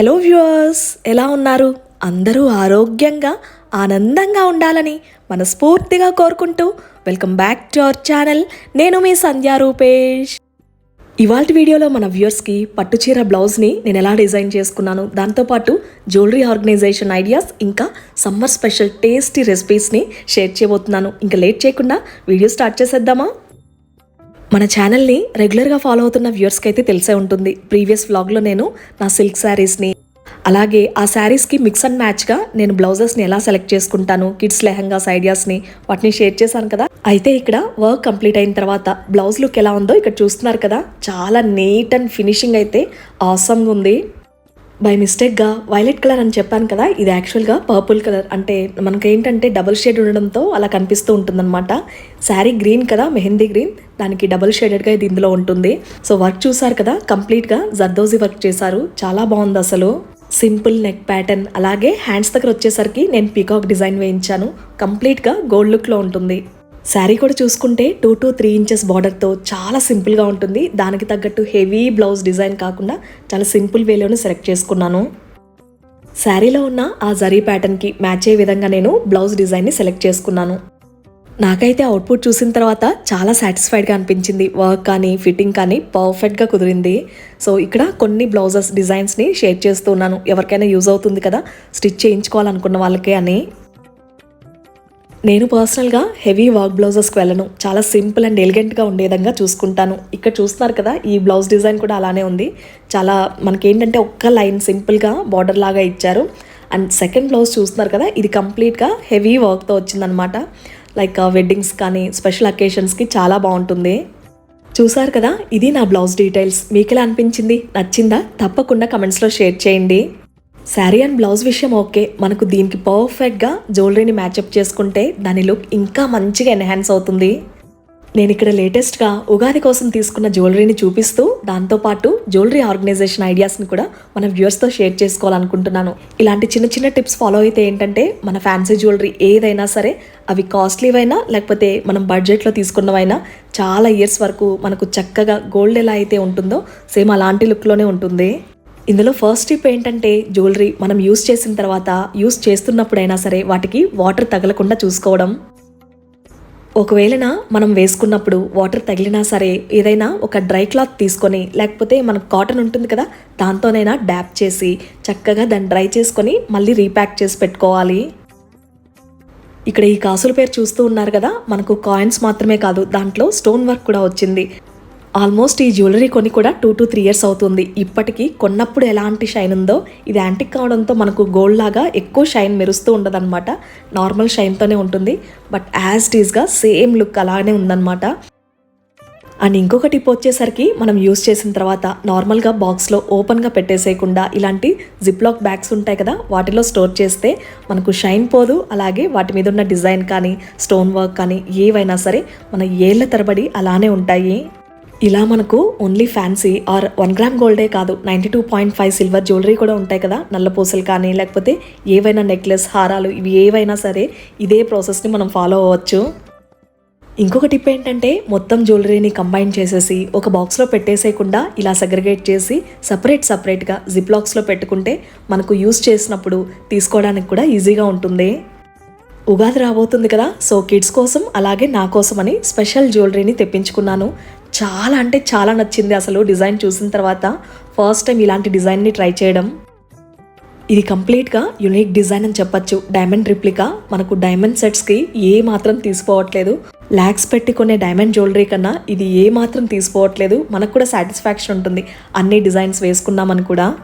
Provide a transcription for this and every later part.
Hello viewers ఎలా ఉన్నారు? అందరూ ఆరోగ్యంగా ఆనందంగా ఉండాలని మనస్ఫూర్తిగా కోరుకుంటూ welcome back to our channel. నేను మీ సంధ్యా రూపేష్. ఇవాళ వీడియోలో మన వ్యూవర్స్కి పట్టుచీర బ్లౌజ్ని నేను ఎలా డిజైన్ చేసుకున్నాను దాంతోపాటు జ్యువెలరీ ఆర్గనైజేషన్ ఐడియాస్ ఇంకా సమ్మర్ స్పెషల్ టేస్టీ రెసిపీస్ని షేర్ చేయబోతున్నాను. ఇంకా లేట్ చేయకుండా వీడియో స్టార్ట్ చేసేద్దామా? మన ఛానల్ని రెగ్యులర్గా ఫాలో అవుతున్న వ్యూవర్స్కి అయితే తెలిసే ఉంటుంది. ప్రీవియస్ వ్లాగ్లో నేను నా సిల్క్ శారీస్ని అలాగే ఆ శారీస్కి మిక్స్ అండ్ మ్యాచ్గా నేను బ్లౌజెస్ని ఎలా సెలెక్ట్ చేసుకుంటాను కిడ్స్ లెహంగాస్ ఐడియాస్ని వాటిని షేర్ చేశాను కదా. అయితే ఇక్కడ వర్క్ కంప్లీట్ అయిన తర్వాత బ్లౌజ్ లుక్ ఎలా ఉందో ఇక్కడ చూస్తున్నారు కదా. చాలా నీట్ అండ్ ఫినిషింగ్ అయితే ఆసమ్గా ఉంది. బై మిస్టేక్గా వైలెట్ కలర్ అని చెప్పాను కదా ఇది యాక్చువల్గా పర్పుల్ కలర్. అంటే మనకి ఏంటంటే డబుల్ షేడ్ ఉండడంతో అలా కనిపిస్తూ ఉంటుందన్నమాట. శారీ గ్రీన్ కదా మెహందీ గ్రీన్ దానికి డబుల్ షేడెడ్గా ఇది ఇందులో ఉంటుంది. సో వర్క్ చూసారు కదా కంప్లీట్గా జర్దోజీ వర్క్ చేశారు. చాలా బాగుంది అసలు. సింపుల్ నెక్ ప్యాటర్న్ అలాగే హ్యాండ్స్ దగ్గర వచ్చేసరికి నేను పీకాక్ డిజైన్ వేయించాను. కంప్లీట్గా గోల్డ్ లుక్లో ఉంటుంది. శారీ కూడా చూసుకుంటే టూ టు త్రీ ఇంచెస్ బార్డర్తో చాలా సింపుల్గా ఉంటుంది. దానికి తగ్గట్టు హెవీ బ్లౌజ్ డిజైన్ కాకుండా చాలా సింపుల్ వేలోనే సెలెక్ట్ చేసుకున్నాను. శారీలో ఉన్న ఆ జరీ ప్యాటర్న్కి మ్యాచ్ అయ్యే విధంగా నేను బ్లౌజ్ డిజైన్ని సెలెక్ట్ చేసుకున్నాను. నాకైతే అవుట్పుట్ చూసిన తర్వాత చాలా సాటిస్ఫైడ్గా అనిపించింది. వర్క్ కానీ ఫిట్టింగ్ కానీ పర్ఫెక్ట్గా కుదిరింది. సో ఇక్కడ కొన్ని బ్లౌజెస్ డిజైన్స్ని షేర్ చేస్తున్నాను ఎవరికైనా యూజ్ అవుతుంది కదా స్టిచ్ చేయించుకోవాలనుకున్న వాళ్ళకే అని. నేను పర్సనల్గా హెవీ వర్క్ బ్లౌజెస్కి వెళ్ళను. చాలా సింపుల్ అండ్ ఎలిగెంట్గా ఉండే విధంగా చూసుకుంటాను. ఇక్కడ చూస్తున్నారు కదా ఈ బ్లౌజ్ డిజైన్ కూడా అలానే ఉంది. చాలా మనకేంటంటే ఒక్క లైన్ సింపుల్గా బార్డర్ లాగా ఇచ్చారు. అండ్ సెకండ్ బ్లౌజ్ చూస్తున్నారు కదా ఇది కంప్లీట్గా హెవీ వర్క్తో వచ్చిందనమాట లైక్ వెడ్డింగ్స్ కానీ స్పెషల్ అకేషన్స్కి చాలా బాగుంటుంది. చూసారు కదా ఇది నా బ్లౌజ్ డీటెయిల్స్ మీకు ఎలా అనిపించింది? నచ్చిందా? తప్పకుండా కమెంట్స్లో షేర్ చేయండి. శారీ అండ్ బ్లౌజ్ విషయం ఓకే. మనకు దీనికి పర్ఫెక్ట్గా జ్యువెలరీని మ్యాచప్ చేసుకుంటే దాని లుక్ ఇంకా మంచిగా ఎన్హాన్స్ అవుతుంది. నేను ఇక్కడ లేటెస్ట్గా ఉగాది కోసం తీసుకున్న జ్యువెలరీని చూపిస్తూ దాంతోపాటు జ్యువెలరీ ఆర్గనైజేషన్ ఐడియాస్ని కూడా మన వ్యూవర్స్తో షేర్ చేసుకోవాలనుకుంటున్నాను. ఇలాంటి చిన్న చిన్న టిప్స్ ఫాలో అయితే ఏంటంటే మన ఫ్యాన్సీ జ్యువెలరీ ఏదైనా సరే అవి కాస్ట్లీవైనా లేకపోతే మనం బడ్జెట్లో తీసుకున్నవైనా చాలా ఇయర్స్ వరకు మనకు చక్కగా గోల్డ్ ఎలా అయితే ఉంటుందో సేమ్ అలాంటి లుక్లోనే ఉంటుంది. ఇందులో ఫస్ట్ టిప్ ఏంటంటే జ్యువెలరీ మనం యూస్ చేసిన తర్వాత యూస్ చేస్తున్నప్పుడైనా సరే వాటికి వాటర్ తగలకుండా చూసుకోవడం. ఒకవేళన మనం వేసుకున్నప్పుడు వాటర్ తగిలినా సరే ఏదైనా ఒక డ్రై క్లాత్ తీసుకొని లేకపోతే మనకు కాటన్ ఉంటుంది కదా దాంతోనైనా డ్యాప్ చేసి చక్కగా దాన్ని డ్రై చేసుకొని మళ్ళీ రీప్యాక్ చేసి పెట్టుకోవాలి. ఇక్కడ ఈ కాసుల పేరు చూస్తూ ఉన్నారు కదా మనకు కాయిన్స్ మాత్రమే కాదు దాంట్లో స్టోన్ వర్క్ కూడా వచ్చింది. ఆల్మోస్ట్ ఈ జ్యువెలరీ కొని కూడా టూ టు త్రీ ఇయర్స్ అవుతుంది. ఇప్పటికీ కొన్నప్పుడు ఎలాంటి షైన్ ఉందో ఇది యాంటిక్ కావడంతో మనకు గోల్డ్ లాగా ఎక్కువ షైన్ మెరుస్తూ ఉండదన్నమాట. నార్మల్ షైన్తోనే ఉంటుంది. బట్ యాజ్ ఈజ్గా సేమ్ లుక్ అలానే ఉందన్నమాట. అండ్ ఇంకొక టిప్ వచ్చేసరికి మనం యూస్ చేసిన తర్వాత నార్మల్గా బాక్స్లో ఓపెన్గా పెట్టేసేయకుండా ఇలాంటి జిప్లాక్ బ్యాగ్స్ ఉంటాయి కదా వాటిలో స్టోర్ చేస్తే మనకు షైన్ పోదు. అలాగే వాటి మీద ఉన్న డిజైన్ కానీ స్టోన్ వర్క్ కానీ ఏవైనా సరే మన ఏళ్ళ తరబడి అలానే ఉంటాయి. ఇలా మనకు only fancy or one gram గోల్డే కాదు. Ninety two point five silver jewellery కూడా ఉంటాయి కదా. నల్లపూసలు కానీ లేకపోతే ఏవైనా నెక్లెస్ హారాలు ఇవి ఏవైనా సరే ఇదే ప్రాసెస్ని మనం ఫాలో అవ్వచ్చు. ఇంకొక టిప్ ఏంటంటే మొత్తం జ్యువెలరీని కంబైన్ చేసేసి ఒక బాక్స్లో పెట్టేసేయకుండా ఇలా సెగ్రిగేట్ చేసి సపరేట్ సపరేట్గా జిప్లాక్స్లో పెట్టుకుంటే మనకు యూస్ చేసినప్పుడు తీసుకోవడానికి కూడా ఈజీగా ఉంటుంది. ఉగాది రాబోతుంది కదా. సో కిడ్స్ కోసం అలాగే నా కోసం అని స్పెషల్ జ్యువెలరీని తెప్పించుకున్నాను. చాలా అంటే చాలా నచ్చింది అసలు డిజైన్ చూసిన తర్వాత. ఫస్ట్ టైం ఇలాంటి డిజైన్ని ట్రై చేయడం. ఇది కంప్లీట్గా యునిక్ డిజైన్ అని చెప్పచ్చు. డైమండ్ రిప్లికా మనకు డైమండ్ సెట్స్కి ఏ మాత్రం తీసుకోవట్లేదు. ల్యాక్స్ పెట్టి కొనే డైమండ్ జ్యువెలరీ కన్నా ఇది ఏ మాత్రం తీసుకోవట్లేదు. మనకు కూడా సాటిస్ఫాక్షన్ ఉంటుంది. అన్ని డిజైన్స్ వేసుకున్నామని కూడా.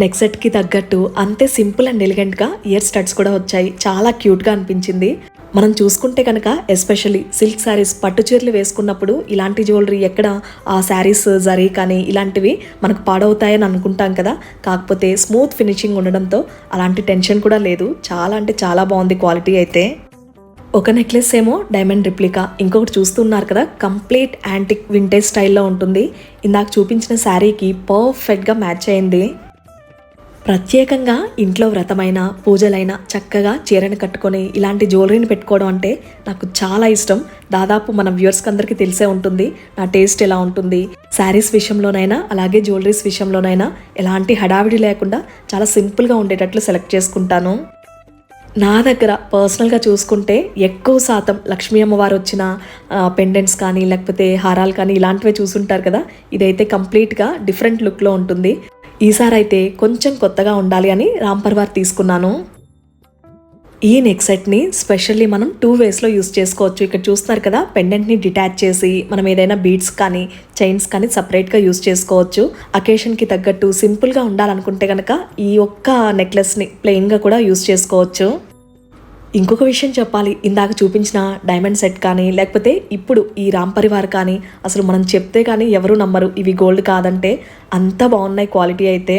నెక్ సెట్కి తగ్గట్టు అంతే సింపుల్ అండ్ ఎలిగెంట్గా ఇయర్ స్టడ్స్ కూడా వచ్చాయి. చాలా క్యూట్గా అనిపించింది. మనం చూసుకుంటే కనుక ఎస్పెషల్లీ సిల్క్ శారీస్ పట్టు చీరలు వేసుకున్నప్పుడు ఇలాంటి జ్యువెలరీ ఎక్కడ ఆ శారీస్ జరీ కానీ ఇలాంటివి మనకు పాడవుతాయని అనుకుంటాం కదా. కాకపోతే స్మూత్ ఫినిషింగ్ ఉండడంతో అలాంటి టెన్షన్ కూడా లేదు. చాలా అంటే చాలా బాగుంది క్వాలిటీ అయితే. ఒక నెక్లెస్ ఏమో డైమండ్ రిప్లికా ఇంకొకటి చూస్తున్నారు కదా కంప్లీట్ యాంటిక్ వింటేజ్ స్టైల్లో ఉంటుంది. ఇందాక చూపించిన శారీకి పర్ఫెక్ట్గా మ్యాచ్ అయింది. ప్రత్యేకంగా ఇంట్లో వ్రతమైన పూజలైన చక్కగా చీరను కట్టుకొని ఇలాంటి జ్యువెలరీని పెట్టుకోవడం అంటే నాకు చాలా ఇష్టం. దాదాపు మన వ్యూవర్స్కి అందరికీ తెలిసే ఉంటుంది నా టేస్ట్ ఎలా ఉంటుంది. శారీస్ విషయంలోనైనా అలాగే జ్యువెలరీస్ విషయంలోనైనా ఎలాంటి హడావిడి లేకుండా చాలా సింపుల్గా ఉండేటట్లు సెలెక్ట్ చేసుకుంటాను. నా దగ్గర పర్సనల్గా చూసుకుంటే ఎక్కువ శాతం లక్ష్మీ అమ్మవారు వచ్చిన పెండెంట్స్ కానీ లేకపోతే హారాలు కానీ ఇలాంటివే చూసుంటారు కదా. ఇదైతే కంప్లీట్గా డిఫరెంట్ లుక్లో ఉంటుంది. ఈసారైతే కొంచెం కొత్తగా ఉండాలి అని రాంపర్వార్ తీసుకున్నాను. ఈ నెక్ సెట్ని స్పెషల్లీ మనం టూ వేస్లో యూస్ చేసుకోవచ్చు. ఇక్కడ చూస్తున్నారు కదా పెండెంట్ని డిటాచ్ చేసి మనం ఏదైనా బీడ్స్ కానీ చైన్స్ కానీ సపరేట్గా యూస్ చేసుకోవచ్చు. అకేషన్కి తగ్గట్టు సింపుల్గా ఉండాలనుకుంటే కనుక ఈ ఒక్క నెక్లెస్ని ప్లెయిన్గా కూడా యూస్ చేసుకోవచ్చు. ఇంకొక విషయం చెప్పాలి. ఇందాక చూపించిన డైమండ్ సెట్ కానీ లేకపోతే ఇప్పుడు ఈ రామ్ పరివార్ కానీ అసలు మనం చెప్తే కానీ ఎవరు నమ్మరు. ఇవి గోల్డ్ కాదంటే అంత బాగున్నాయి క్వాలిటీ అయితే.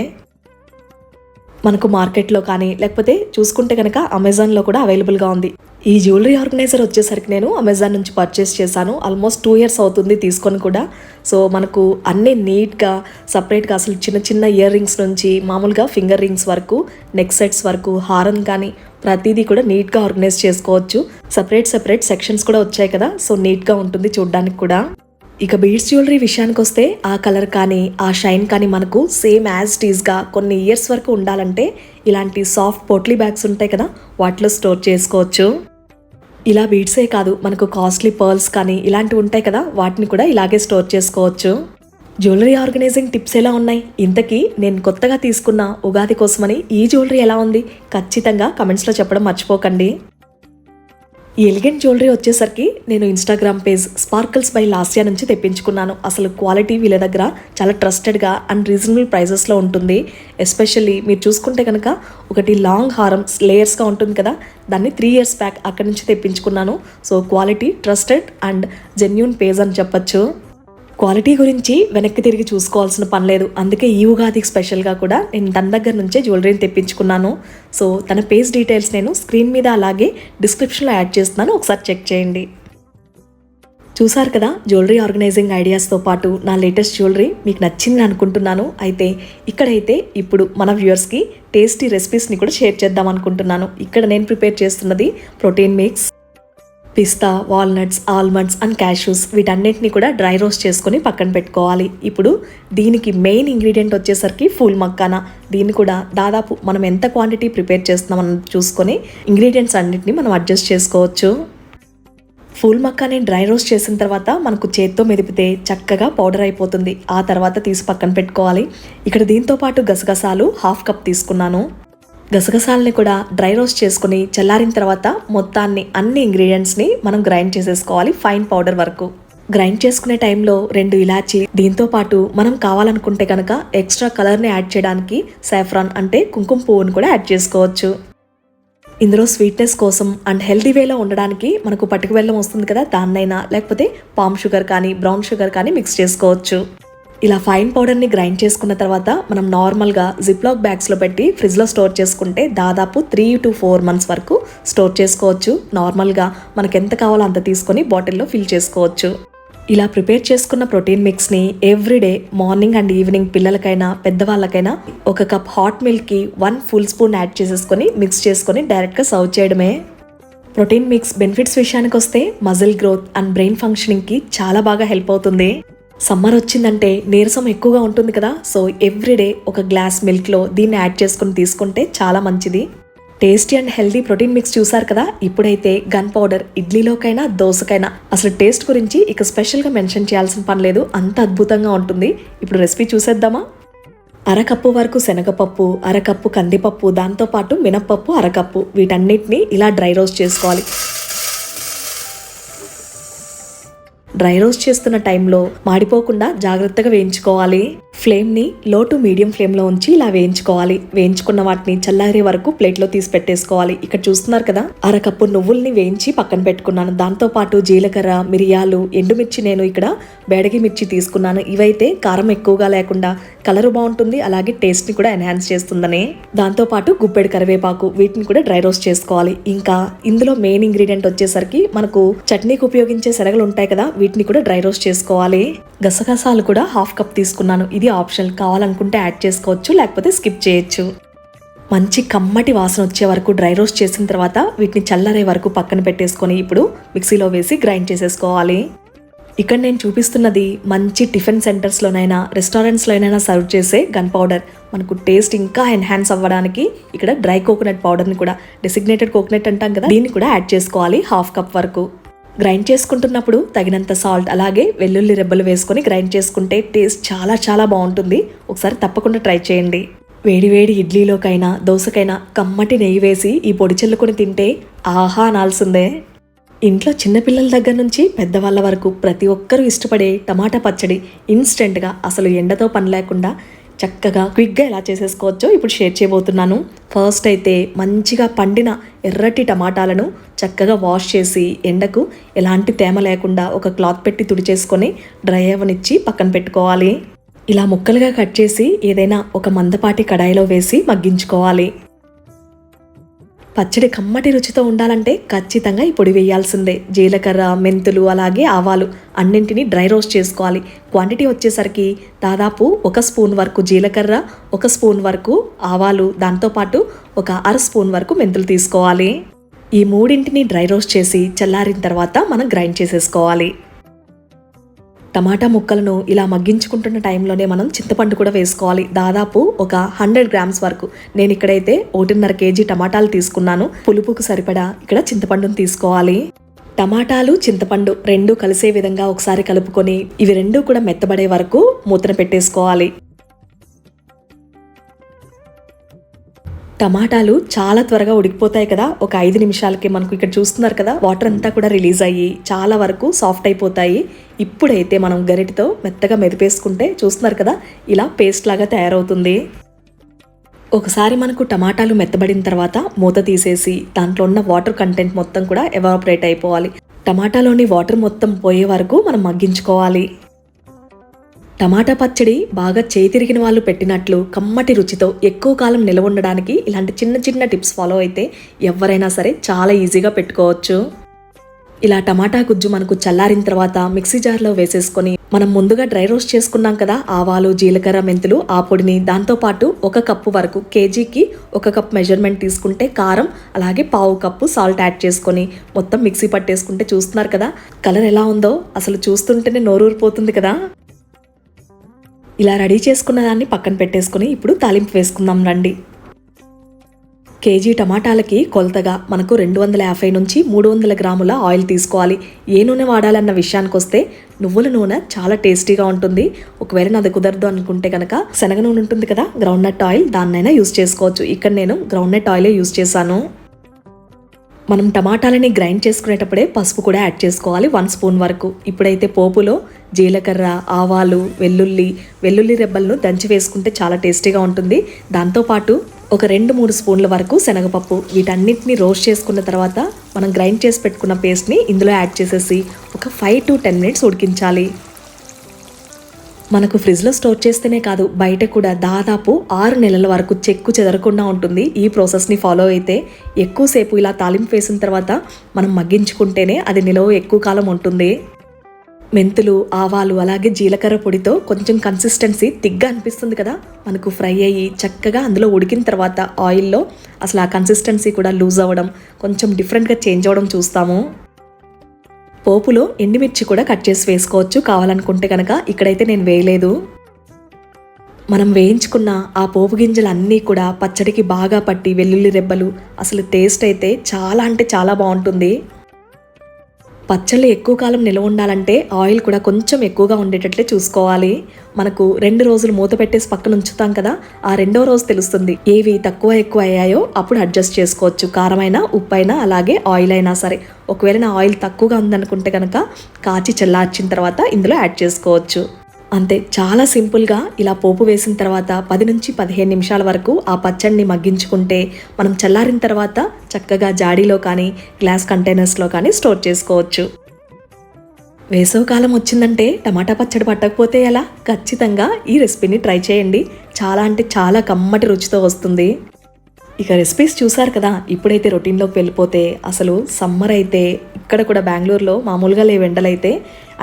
మనకు మార్కెట్లో కానీ లేకపోతే చూసుకుంటే కనుక అమెజాన్లో కూడా అవైలబుల్గా ఉంది. ఈ జ్యువెలరీ ఆర్గనైజర్ వచ్చేసరికి నేను అమెజాన్ నుంచి పర్చేస్ చేశాను. ఆల్మోస్ట్ టూ ఇయర్స్ అవుతుంది తీసుకొని కూడా. సో మనకు అన్నీ నీట్గా సపరేట్గా అసలు చిన్న చిన్న ఇయర్ రింగ్స్ నుంచి మామూలుగా ఫింగర్ రింగ్స్ వరకు నెక్ సెట్స్ వరకు హారం కానీ ప్రతిదీ కూడా నీట్గా ఆర్గనైజ్ చేసుకోవచ్చు. సపరేట్ సపరేట్ సెక్షన్స్ కూడా వచ్చాయి కదా. సో నీట్గా ఉంటుంది చూడడానికి కూడా. ఇక బీడ్స్ జ్యువెలరీ విషయానికి వస్తే ఆ కలర్ కానీ ఆ షైన్ కానీ మనకు సేమ్ యాజ్ టీజ్గా కొన్ని ఇయర్స్ వరకు ఉండాలంటే ఇలాంటి సాఫ్ట్ పోట్లీ బ్యాగ్స్ ఉంటాయి కదా వాటిలో స్టోర్ చేసుకోవచ్చు. ఇలా బీడ్సే కాదు మనకు కాస్ట్లీ పర్ల్స్ కానీ ఇలాంటివి ఉంటాయి కదా వాటిని కూడా ఇలాగే స్టోర్ చేసుకోవచ్చు. జ్యువెలరీ ఆర్గనైజింగ్ టిప్స్ ఎలా ఉన్నాయి? ఇంతకీ నేను కొత్తగా తీసుకున్న ఉగాది కోసమని ఈ జ్యువెలరీ ఎలా ఉంది? ఖచ్చితంగా కమెంట్స్లో చెప్పడం మర్చిపోకండి. ఎలిగెంట్ జ్యువెలరీ వచ్చేసరికి నేను Instagram page sparkles by Lasya నుంచి తెప్పించుకున్నాను. అసలు క్వాలిటీ వీళ్ళ దగ్గర చాలా ట్రస్టెడ్గా అండ్ రీజనబుల్ ప్రైజెస్లో ఉంటుంది. ఎస్పెషల్లీ మీరు చూసుకుంటే కనుక ఒకటి లాంగ్ హారం లేయర్స్గా ఉంటుంది కదా? దాన్ని త్రీ ఇయర్స్ బ్యాక్ అక్కడి నుంచి తెప్పించుకున్నాను. So quality trusted and genuine page అని చెప్పొచ్చు. క్వాలిటీ గురించి వెనక్కి తిరిగి చూసుకోవాల్సిన పని లేదు. అందుకే ఈ ఉగాదికి స్పెషల్గా కూడా నేను తన దగ్గర నుంచే జ్యువెలరీని తెప్పించుకున్నాను. సో తన పేజ్ డీటెయిల్స్ నేను స్క్రీన్ మీద అలాగే డిస్క్రిప్షన్లో యాడ్ చేస్తున్నాను. ఒకసారి చెక్ చేయండి. చూసారు కదా జ్యువెలరీ ఆర్గనైజింగ్ ఐడియాస్తో పాటు నా లేటెస్ట్ జ్యువెలరీ మీకు నచ్చింది అనుకుంటున్నాను. అయితే ఇక్కడైతే ఇప్పుడు మన వ్యూవర్స్కి టేస్టీ రెసిపీస్ని కూడా షేర్ చేద్దాం అనుకుంటున్నాను. ఇక్కడ నేను ప్రిపేర్ చేస్తున్నది protein mix. Pista walnuts almonds and cashews వీటన్నిటిని కూడా డ్రై రోస్ట్ చేసుకొని పక్కన పెట్టుకోవాలి. ఇప్పుడు దీనికి మెయిన్ ఇంగ్రీడియంట్ వచ్చేసరికి ఫూల్ మక్కానా. దీన్ని కూడా దాదాపు మనం ఎంత క్వాంటిటీ ప్రిపేర్ చేస్తున్నామని చూసుకొని ఇంగ్రీడియంట్స్ అన్నిటిని మనం అడ్జస్ట్ చేసుకోవచ్చు. ఫుల్ మక్కాని డ్రై రోస్ట్ చేసిన తర్వాత మనకు చేత్తో మెదిపితే చక్కగా పౌడర్ అయిపోతుంది. ఆ తర్వాత తీసి పక్కన పెట్టుకోవాలి. ఇక్కడ దీంతో పాటు గసగసాలు హాఫ్ కప్ తీసుకున్నాను. గసగసాలని కూడా డ్రై రోస్ట్ చేసుకుని చల్లారిన తర్వాత మొత్తాన్ని అన్ని ఇంగ్రీడియంట్స్ని మనం గ్రైండ్ చేసేసుకోవాలి ఫైన్ పౌడర్ వరకు. గ్రైండ్ చేసుకునే టైంలో రెండు ఇలాచి దీంతో పాటు మనం కావాలనుకుంటే కనుక ఎక్స్ట్రా కలర్ని యాడ్ చేయడానికి సాఫ్రాన్ అంటే కుంకుమ పువ్వును కూడా యాడ్ చేసుకోవచ్చు. ఇందులో స్వీట్నెస్ కోసం అండ్ హెల్దీ వేలో ఉండడానికి మనకు పట్టుకు బెల్లం వస్తుంది కదా దాన్నైనా లేకపోతే పామ్ షుగర్ కానీ బ్రౌన్ షుగర్ కానీ మిక్స్ చేసుకోవచ్చు. ఇలా ఫైన్ పౌడర్ని గ్రైండ్ చేసుకున్న తర్వాత మనం నార్మల్గా జిప్లాక్ బ్యాగ్స్లో పెట్టి ఫ్రిడ్జ్లో స్టోర్ చేసుకుంటే దాదాపు త్రీ టు ఫోర్ మంత్స్ వరకు స్టోర్ చేసుకోవచ్చు. నార్మల్గా మనకు ఎంత కావాలో అంత తీసుకొని బాటిల్లో ఫిల్ చేసుకోవచ్చు. ఇలా ప్రిపేర్ చేసుకున్న ప్రోటీన్ మిక్స్ని ఎవ్రీడే మార్నింగ్ అండ్ ఈవినింగ్ పిల్లలకైనా పెద్దవాళ్ళకైనా ఒక కప్ హాట్ మిల్క్కి వన్ ఫుల్ స్పూన్ యాడ్ చేసేసుకొని మిక్స్ చేసుకొని డైరెక్ట్గా సర్వ్ చేయడమే. ప్రోటీన్ మిక్స్ బెనిఫిట్స్ విషయానికి వస్తే మజిల్ గ్రోత్ అండ్ బ్రెయిన్ ఫంక్షనింగ్కి చాలా బాగా హెల్ప్ అవుతుంది. సమ్మర్ వచ్చిందంటే నీరసం ఎక్కువగా ఉంటుంది కదా సో ఎవ్రీడే ఒక గ్లాస్ మిల్క్లో దీన్ని యాడ్ చేసుకుని తీసుకుంటే చాలా మంచిది. Tasty and healthy protein mix చూసారు కదా ఇప్పుడైతే గన్ పౌడర్ ఇడ్లీలోకైనా దోసకైనా. అసలు టేస్ట్ గురించి ఇక స్పెషల్గా మెన్షన్ చేయాల్సిన పని లేదు అంత అద్భుతంగా ఉంటుంది. ఇప్పుడు రెసిపీ చూసేద్దామా? అరకప్పు వరకు శనగపప్పు అరకప్పు కందిపప్పు దాంతోపాటు మినప్పప్పు అరకప్పు. వీటన్నిటిని ఇలా డ్రై రోస్ట్ చేసుకోవాలి. డ్రై రోస్ట్ చేస్తున్న టైంలో మాడిపోకుండా జాగ్రత్తగా వేయించుకోవాలి. ఫ్లేమ్ని లో టు మీడియం ఫ్లేమ్లో ఉంచి ఇలా వేయించుకోవాలి. వేయించుకున్న వాటిని చల్లారే వరకు ప్లేట్లో తీసి పెట్టేసుకోవాలి. ఇక్కడ చూస్తున్నారు కదా అరకప్పు నువ్వుల్ని వేయించి పక్కన పెట్టుకున్నాను. దాంతో పాటు జీలకర్ర మిరియాలు ఎండుమిర్చి నేను ఇక్కడ బేడగి మిర్చి తీసుకున్నాను. ఇవైతే కారం ఎక్కువగా లేకుండా కలర్ బాగుంటుంది అలాగే టేస్ట్ని కూడా ఎన్హాన్స్ చేస్తుందని. దాంతో పాటు గుప్పెడు కరివేపాకు వీటిని కూడా డ్రై రోస్ట్ చేసుకోవాలి. ఇంకా ఇందులో మెయిన్ ఇంగ్రీడియంట్ వచ్చేసరికి మనకు చట్నీకి ఉపయోగించే శనగలు ఉంటాయి కదా వీటిని కూడా డ్రై రోస్ట్ చేసుకోవాలి. గసగసాలు కూడా హాఫ్ కప్ తీసుకున్నాను. ఇది ఆప్షనల్ కావాలనుకుంటే యాడ్ చేసుకోవచ్చు లేకపోతే స్కిప్ చేయొచ్చు. మంచి కమ్మటి వాసన వచ్చే వరకు డ్రై రోస్ట్ చేసిన తర్వాత వీటిని చల్లరే వరకు పక్కన పెట్టేసుకొని ఇప్పుడు మిక్సీలో వేసి గ్రైండ్ చేసేసుకోవాలి. ఇక్కడ నేను చూపిస్తున్నది మంచి టిఫిన్ సెంటర్స్లోనైనా రెస్టారెంట్స్లోనైనా సర్వ్ చేసే గన్ పౌడర్. మనకు టేస్ట్ ఇంకా ఎన్హాన్స్ అవ్వడానికి ఇక్కడ డ్రై కోకోనట్ పౌడర్ని కూడా డెసిగ్నేటెడ్ కోకోనట్ అంటాం కదా దీన్ని కూడా యాడ్ చేసుకోవాలి హాఫ్ కప్ వరకు. గ్రైండ్ చేసుకుంటున్నప్పుడు తగినంత సాల్ట్ అలాగే వెల్లుల్లి రెబ్బలు వేసుకొని గ్రైండ్ చేసుకుంటే టేస్ట్ చాలా చాలా బాగుంటుంది. ఒకసారి తప్పకుండా ట్రై చేయండి. వేడివేడి ఇడ్లీలోకైనా దోశకైనా కమ్మటి నెయ్యి వేసి ఈ పొడి చల్లుకొని తింటే ఆహా అనాల్సిందే. ఇంట్లో చిన్నపిల్లల దగ్గర నుంచి పెద్దవాళ్ళ వరకు ప్రతి ఒక్కరూ ఇష్టపడే టమాటా పచ్చడి ఇన్స్టెంట్గా అసలు ఎండతో పని లేకుండా చక్కగా క్విక్గా ఎలా చేసేసుకోవచ్చో ఇప్పుడు షేర్ చేయబోతున్నాను. ఫస్ట్ అయితే మంచిగా పండిన ఎర్రటి టమాటాలను చక్కగా వాష్ చేసి ఎండకు ఎలాంటి తేమ లేకుండా ఒక క్లాత్ పెట్టి తుడిచేసుకొని డ్రై అవ్వనిచ్చి పక్కన పెట్టుకోవాలి. ఇలా ముక్కలుగా కట్ చేసి ఏదైనా ఒక మందపాటి కడాయిలో వేసి మగ్గించుకోవాలి. పచ్చడి కమ్మటి రుచితో ఉండాలంటే ఖచ్చితంగా ఈ పొడి వేయాల్సిందే. జీలకర్ర మెంతులు అలాగే ఆవాలు అన్నింటినీ డ్రై రోస్ట్ చేసుకోవాలి. క్వాంటిటీ వచ్చేసరికి దాదాపు ఒక స్పూన్ వరకు జీలకర్ర ఒక స్పూన్ వరకు ఆవాలు దాంతోపాటు ఒక అర స్పూన్ వరకు మెంతులు తీసుకోవాలి. ఈ మూడింటిని డ్రై రోస్ట్ చేసి చల్లారిన తర్వాత మనం గ్రైండ్ చేసేసుకోవాలి. టమాటా ముక్కలను ఇలా మగ్గించుకుంటున్న టైంలోనే మనం చింతపండు కూడా వేసుకోవాలి. దాదాపు ఒక హండ్రెడ్ గ్రామ్స్ వరకు. నేను ఇక్కడైతే ఒకటిన్నర కేజీ టమాటాలు తీసుకున్నాను. పులుపుకు సరిపడా ఇక్కడ చింతపండును తీసుకోవాలి. టమాటాలు చింతపండు రెండు కలిసే విధంగా ఒకసారి కలుపుకొని ఇవి రెండు కూడా మెత్తబడే వరకు మూతన పెట్టేసుకోవాలి. టమాటాలు చాలా త్వరగా ఉడికిపోతాయి కదా. ఒక ఐదు నిమిషాలకి మనకు ఇక్కడ చూస్తున్నారు కదా. వాటర్ అంతా కూడా రిలీజ్ అయ్యి చాలా వరకు సాఫ్ట్ అయిపోతాయి. ఇప్పుడైతే మనం గరిటితో మెత్తగా మెదిపేసుకుంటే చూస్తున్నారు కదా. ఇలా పేస్ట్ లాగా తయారవుతుంది. ఒకసారి మనకు టమాటాలు మెత్తబడిన తర్వాత మూత తీసేసి దాంట్లో ఉన్న వాటర్ కంటెంట్ మొత్తం కూడా ఎవాపరేట్ అయిపోవాలి. టమాటాలోని వాటర్ మొత్తం పోయే వరకు మనం మగ్గించుకోవాలి. టమాటా పచ్చడి బాగా చేతిరిగిన వాళ్ళు పెట్టినట్లు కమ్మటి రుచితో ఎక్కువ కాలం నిలవ ఉండడానికి ఇలాంటి చిన్న చిన్న టిప్స్ ఫాలో అయితే ఎవరైనా సరే చాలా ఈజీగా పెట్టుకోవచ్చు. ఇలా టమాటా గుజ్జు మనకు చల్లారిన తర్వాత మిక్సీ జార్లో వేసేసుకొని మనం ముందుగా డ్రై రోస్ట్ చేసుకున్నాం కదా ఆవాలు జీలకర్ర మెంతులు ఆ పొడిని దాంతోపాటు ఒక కప్పు వరకు కేజీకి ఒక కప్ మెజర్మెంట్ తీసుకుంటే కారం అలాగే పావు కప్పు సాల్ట్ యాడ్ చేసుకొని మొత్తం మిక్సీ పట్టేసుకుంటే చూస్తున్నారు కదా కలర్ ఎలా ఉందో అసలు చూస్తుంటేనే నోరూరిపోతుంది కదా. ఇలా రెడీ చేసుకున్న దాన్ని పక్కన పెట్టేసుకుని ఇప్పుడు తాలింపు వేసుకుందాం రండి. కేజీ టమాటాలకి కొలతగా మనకు రెండు వందల యాభై నుంచి మూడు వందల గ్రాముల ఆయిల్ తీసుకోవాలి. ఏ నూనె వాడాలన్న విషయానికి వస్తే నువ్వుల నూనె చాలా టేస్టీగా ఉంటుంది. ఒకవేళ నాది కుదరదు అనుకుంటే కనుక శనగ నూనె ఉంటుంది కదా గ్రౌండ్ నట్ ఆయిల్ దాన్నైనా యూస్ చేసుకోవచ్చు. ఇక్కడ నేను గ్రౌండ్ నట్ ఆయిలే యూస్ చేశాను. మనం టమాటాలని గ్రైండ్ చేసుకునేటప్పుడే పసుపు కూడా యాడ్ చేసుకోవాలి వన్ స్పూన్ వరకు. ఇప్పుడైతే పోపులో జీలకర్ర ఆవాలు వెల్లుల్లి వెల్లుల్లి రెబ్బలను దంచి వేసుకుంటే చాలా టేస్టీగా ఉంటుంది. దాంతోపాటు ఒక రెండు మూడు స్పూన్ల వరకు శనగపప్పు. వీటన్నిటిని రోస్ట్ చేసుకున్న తర్వాత మనం గ్రైండ్ చేసి పెట్టుకున్న పేస్ట్ని ఇందులో యాడ్ చేసేసి ఒక ఫైవ్ టు టెన్ మినిట్స్ ఉడికించాలి. మనకు ఫ్రిడ్జ్లో స్టోర్ చేస్తేనే కాదు బయట కూడా దాదాపు ఆరు నెలల వరకు చెక్కు చెదరకుండా ఉంటుంది. ఈ ప్రాసెస్ని ఫాలో అయితే ఎక్కువసేపు ఇలా తాలింపు వేసిన తర్వాత మనం మగ్గించుకుంటేనే అది నిలవ ఎక్కువ కాలం ఉంటుంది. మెంతులు ఆవాలు అలాగే జీలకర్ర పొడితో కొంచెం కన్సిస్టెన్సీ తిగ్గా అనిపిస్తుంది కదా. మనకు ఫ్రై అయ్యి చక్కగా అందులో ఉడికిన తర్వాత ఆయిల్లో అసలు ఆ కన్సిస్టెన్సీ కూడా లూజ్ అవ్వడం కొంచెం డిఫరెంట్గా చేంజ్ అవ్వడం చూస్తాము. పోపులో ఎండుమిర్చి కూడా కట్ చేసి వేసుకోవచ్చు. కావాలనుకుంటే కనుక ఇక్కడైతే నేను వేయలేదు. మనం వేయించుకున్న ఆ పోపు గింజలు అన్నీ కూడా పచ్చడికి బాగా పట్టి వెల్లుల్లి రెబ్బలు అసలు టేస్ట్ అయితే చాలా అంటే చాలా బాగుంటుంది. పచ్చళ్ళు ఎక్కువ కాలం నిల్వ ఉండాలంటే ఆయిల్ కూడా కొంచెం ఎక్కువగా ఉండేటట్లే చూసుకోవాలి. మనకు రెండు రోజులు మూత పెట్టేసి పక్కన ఉంచుతాం కదా ఆ రెండో రోజు తెలుస్తుంది ఏవి తక్కువ ఎక్కువ అయ్యాయో అప్పుడు అడ్జస్ట్ చేసుకోవచ్చు. కారమైనా ఉప్పు అయినా అలాగే ఆయిల్ అయినా సరే. ఒకవేళ నా ఆయిల్ తక్కువగా ఉందనుకుంటే కనుక కాచి చల్లార్చిన తర్వాత ఇందులో యాడ్ చేసుకోవచ్చు. అంతే చాలా సింపుల్గా ఇలా పోపు వేసిన తర్వాత పది నుంచి పదిహేను నిమిషాల వరకు ఆ పచ్చడిని మగ్గించుకుంటే మనం చల్లారిన తర్వాత చక్కగా జాడీలో కానీ గ్లాస్ కంటైనర్స్లో కానీ స్టోర్ చేసుకోవచ్చు. వేసవకాలం వచ్చిందంటే టమాటా పచ్చడి పట్టకపోతే ఎలా? ఖచ్చితంగా ఈ రెసిపీని ట్రై చేయండి. చాలా అంటే చాలా కమ్మటి రుచితో వస్తుంది. ఇక రెసిపీస్ చూసారు కదా? ఇప్పుడైతే రొటీన్లోకి వెళ్ళిపోతే అసలు సమ్మర్ అయితే ఎక్కడ కూడా బెంగళూరులో మామూలుగా లేవు ఎండలైతే.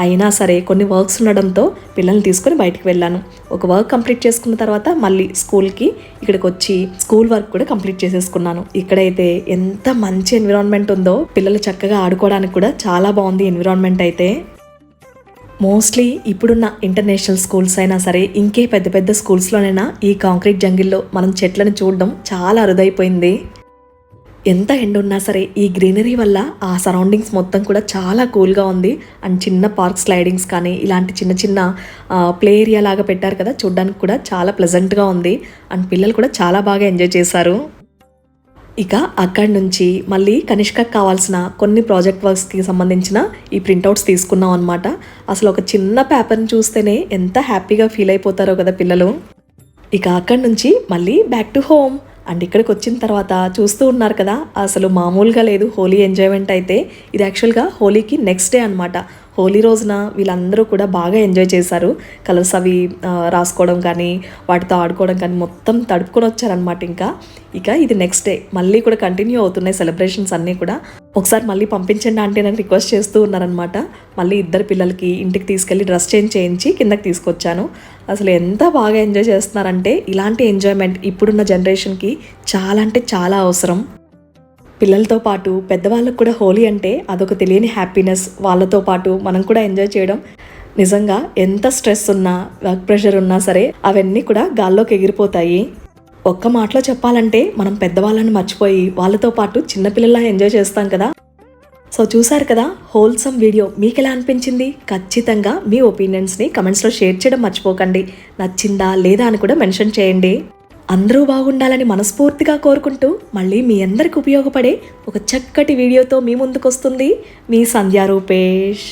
అయినా సరే కొన్ని వర్క్స్ ఉండడంతో పిల్లల్ని తీసుకొని బయటికి వెళ్ళాను. ఒక వర్క్ కంప్లీట్ చేసుకున్న తర్వాత మళ్ళీ స్కూల్కి ఇక్కడికి వచ్చి స్కూల్ వర్క్ కూడా కంప్లీట్ చేసేసుకున్నాను. ఇక్కడైతే ఎంత మంచి ఎన్విరాన్మెంట్ ఉందో పిల్లలు చక్కగా ఆడుకోవడానికి కూడా చాలా బాగుంది ఎన్విరాన్మెంట్ అయితే. మోస్ట్లీ ఇప్పుడున్న ఇంటర్నేషనల్ స్కూల్స్ అయినా సరే ఇంకే పెద్ద పెద్ద స్కూల్స్లోనైనా ఈ కాంక్రీట్ జంగిల్లో మనం చెట్లను చూడడం చాలా అరుదైపోయింది. ఎంత ఎండ ఉన్నా సరే ఈ గ్రీనరీ వల్ల ఆ సరౌండింగ్స్ మొత్తం కూడా చాలా కూల్గా ఉంది. అండ్ చిన్న పార్క్ స్లైడింగ్స్ కానీ ఇలాంటి చిన్న చిన్న ప్లే ఏరియా లాగా పెట్టారు కదా చూడడానికి కూడా చాలా ప్లెజెంట్గా ఉంది. అండ్ పిల్లలు కూడా చాలా బాగా ఎంజాయ్ చేశారు. ఇక అక్కడి నుంచి మళ్ళీ కనిష్కకు కావాల్సిన కొన్ని ప్రాజెక్ట్ వర్క్స్కి సంబంధించిన ఈ ప్రింట్అవుట్స్ తీసుకున్నాం అనమాట అసలు ఒక చిన్న పేపర్ని చూస్తేనే ఎంత హ్యాపీగా ఫీల్ అయిపోతారో కదా పిల్లలు. ఇక అక్కడి నుంచి మళ్ళీ బ్యాక్ టు హోమ్ అండ్ ఇక్కడికి వచ్చిన తర్వాత చూస్తూ ఉన్నారు కదా అసలు మామూలుగా లేదు హోలీ ఎంజాయ్మెంట్ అయితే. ఇది యాక్చువల్గా హోలీకి నెక్స్ట్ డే అనమాట హోలీ రోజున వీళ్ళందరూ కూడా బాగా ఎంజాయ్ చేశారు. కలర్స్ అవి రాసుకోవడం కానీ వాటితో ఆడుకోవడం కానీ మొత్తం తడుపుకొని వచ్చారనమాట ఇంకా. ఇక ఇది నెక్స్ట్ డే. మళ్ళీ కూడా కంటిన్యూ అవుతున్నాయి సెలబ్రేషన్స్ అన్నీ కూడా. ఒకసారి మళ్ళీ పంపించండి అంటే నేను రిక్వెస్ట్ చేస్తూ ఉన్నారనమాట మళ్ళీ ఇద్దరు పిల్లలకి ఇంటికి తీసుకెళ్ళి డ్రెస్ చేంజ్ చేయించి కిందకి తీసుకొచ్చాను. అసలు ఎంత బాగా ఎంజాయ్ చేస్తున్నారంటే ఇలాంటి ఎంజాయ్మెంట్ ఇప్పుడున్న జనరేషన్కి చాలా అంటే చాలా అవసరం. పిల్లలతో పాటు పెద్దవాళ్ళకు కూడా హోలీ అంటే అదొక తెలియని హ్యాపీనెస్. వాళ్ళతో పాటు మనం కూడా ఎంజాయ్ చేయడం. నిజంగా ఎంత స్ట్రెస్ ఉన్నా వర్క్ ప్రెషర్ ఉన్నా సరే అవన్నీ కూడా గాల్లోకి ఎగిరిపోతాయి. ఒక్క మాటలో చెప్పాలంటే మనం పెద్దవాళ్ళని మర్చిపోయి వాళ్ళతో పాటు చిన్నపిల్లలా ఎంజాయ్ చేస్తాం కదా. సో చూసారు కదా హోల్సమ్ వీడియో మీకు ఎలా అనిపించింది? ఖచ్చితంగా మీ ఒపీనియన్స్ని కమెంట్స్లో షేర్ చేయడం మర్చిపోకండి. నచ్చిందా లేదా అని కూడా మెన్షన్ చేయండి. అందరూ బాగుండాలని మనస్ఫూర్తిగా కోరుకుంటూ మళ్ళీ మీ అందరికి ఉపయోగపడే ఒక చక్కటి వీడియోతో మీ ముందుకు వస్తుంది మీ సంధ్యా రూపేష్.